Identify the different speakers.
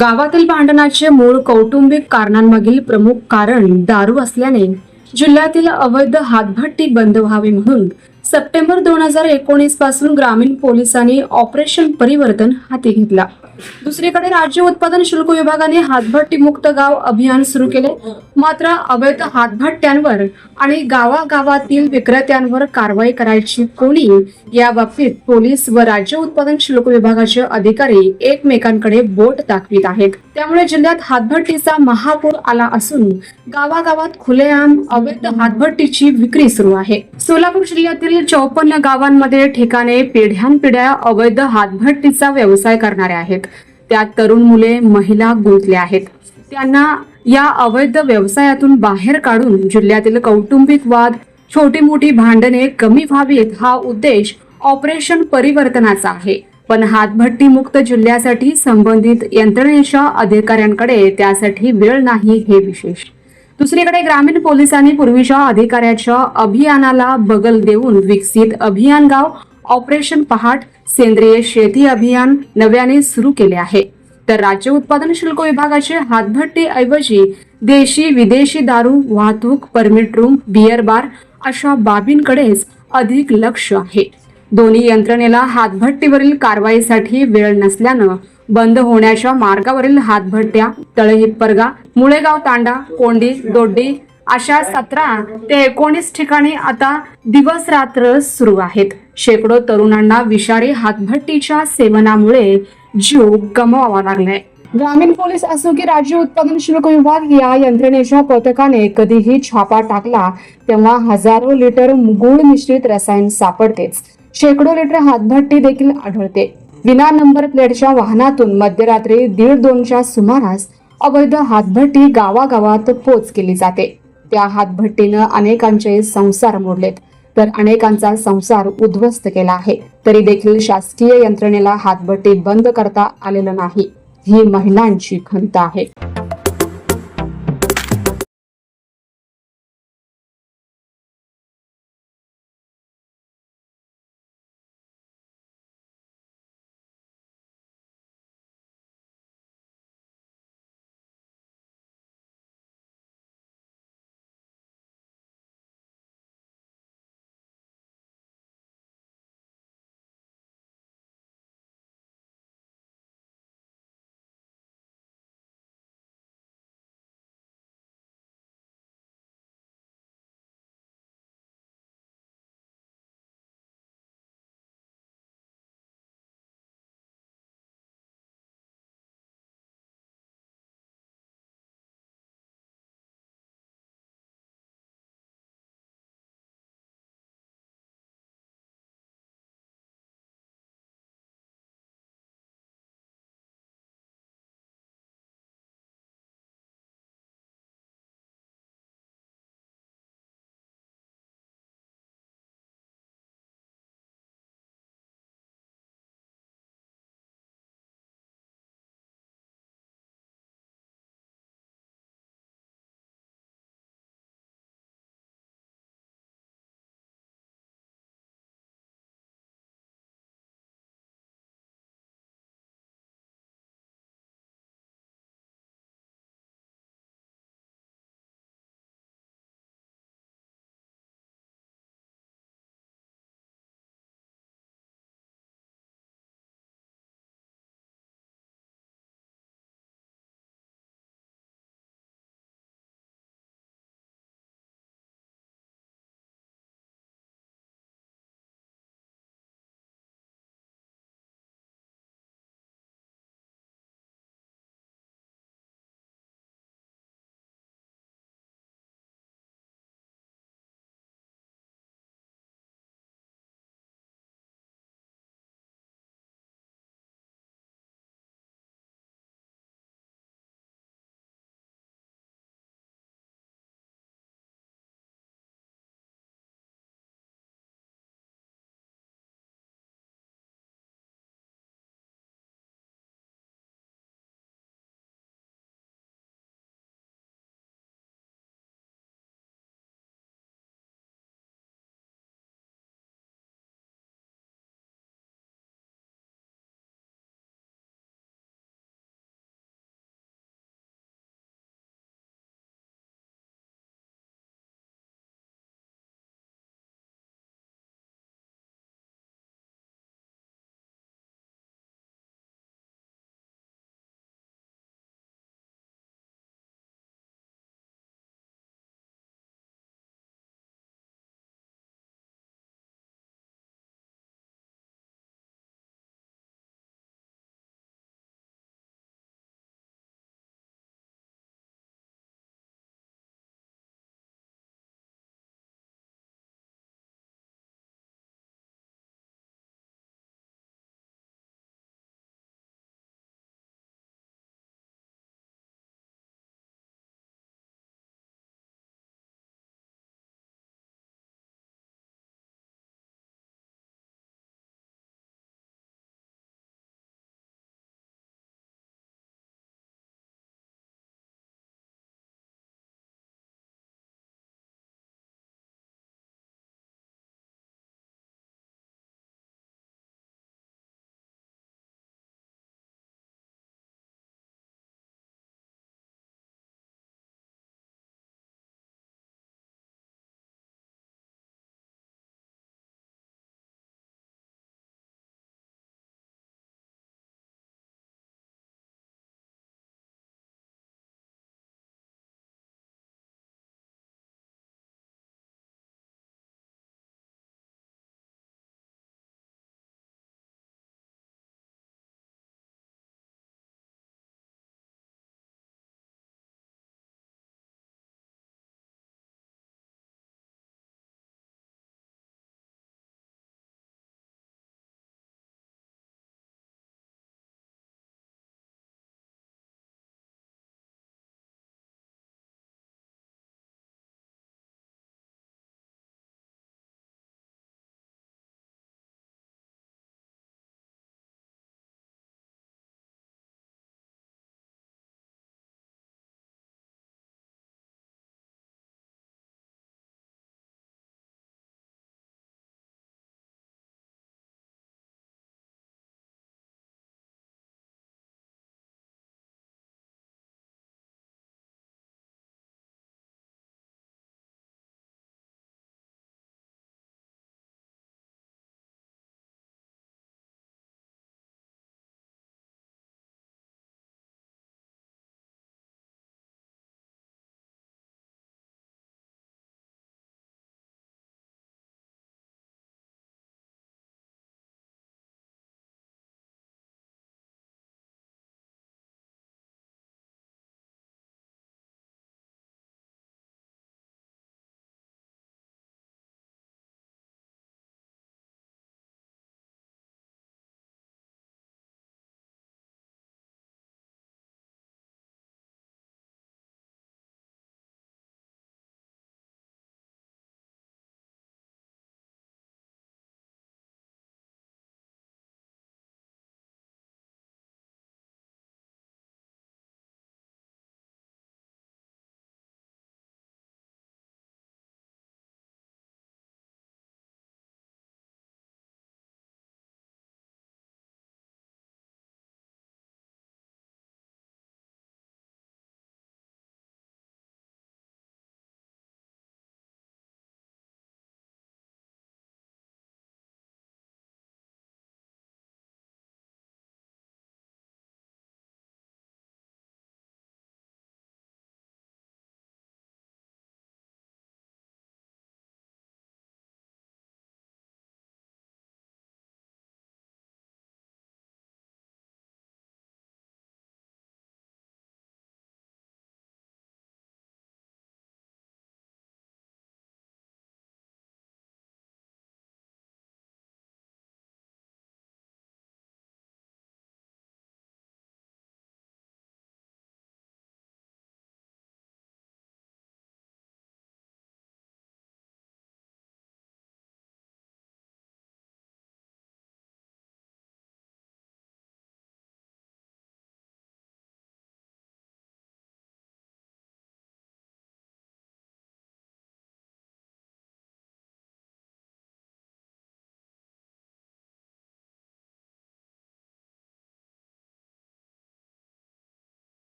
Speaker 1: गावातील भांडणाचे मूळ कौटुंबिक कारणांमागील प्रमुख कारण दारू असल्याने जिल्ह्यातील अवैध हातभट्टी बंद व्हावी म्हणून सप्टेंबर दोन हजार एकोणीसपासून ग्रामीण पोलिसांनी ऑपरेशन परिवर्तन हाती घेतला. दुसरीकडे राज्य उत्पादन शुल्क विभागाने हातभट्टी मुक्त गाव अभियान सुरू केले. मात्र अवैध हातभट्ट्यांवर आणि गावागावातील विक्रेत्यांवर कारवाई करायची कोणी या बाबतीत पोलीस व राज्य उत्पादन शुल्क विभागाचे अधिकारी एकमेकांकडे बोट दाखवित आहेत. त्यामुळे जिल्ह्यात हातभट्टीचा महापूर आला असून गावागावात खुलेआम अवैध हातभट्टीची विक्री सुरू आहे. सोलापूर जिल्ह्यातील चौपन्न गावांमध्ये ठिकाणे पिढ्यानपिढ्या अवैध हातभट्टीचा व्यवसाय करणारे आहेत. त्यात तरुण मुले महिला गुंतल्या आहेत. त्यांना या अवैध व्यवसायातून बाहेर काढून जिल्ह्यातील कौटुंबिक वाद छोटी मोठी भांडणे कमी व्हावीत हा उद्देश ऑपरेशन परिवर्तनाचा आहे. पण हातभट्टी मुक्त जिल्ह्यासाठी संबंधित यंत्रणेच्या अधिकाऱ्यांकडे त्यासाठी वेळ नाही हे विशेष. दुसरीकडे ग्रामीण पोलिसांनी पूर्वीच्या अधिकाऱ्याच्या अभियानाला बगल देऊन विकसित अभियान गाव ऑपरेशन पहाट सेंद्रिय शेती अभियान नव्याने सुरू केले आहे. तर राज्य उत्पादन शुल्क विभागाचे हातभट्टी ऐवजी देशी विदेशी दारू वाहतूक परमिट रूम बियर बार अशा बाबींकडेच अधिक लक्ष आहे. दोन्ही यंत्रणेला हातभट्टीवरील कारवाईसाठी वेळ नसल्यानं बंद होण्याच्या मार्गावरील हातभट्ट्या तळहिपरगा मुळेगाव तांडा कोंडी दोड्डी अशा सतरा ते एकोणीस ठिकाणी आता दिवस रात्र सुरू आहेत. शेकडो तरुणांना विषारी हातभट्टीच्या सेवनामुळे जीव गमवावा लागलाय. ग्रामीण पोलीस असो की राज्य उत्पादन शुल्क विभाग या यंत्रणेच्या पथकाने कधीही छापा टाकला तेव्हा हजारो लिटर गुळ मिश्रित रसायन सापडतेच. शेकडो लिटर हातभट्टी देखील आढळते. विना नंबर प्लेटच्या वाहनातून मध्यरात्री दीड दोनच्या सुमारास अवैध हातभट्टी गावागावात पोच केली जाते. त्या हातभट्टीनं अनेकांचे संसार मोडलेत तर अनेकांचा संसार उद्ध्वस्त केला आहे. तरी देखील शासकीय यंत्रणेला हातभट्टी बंद करता आलेलं नाही. ही महिलांची खंत आहे.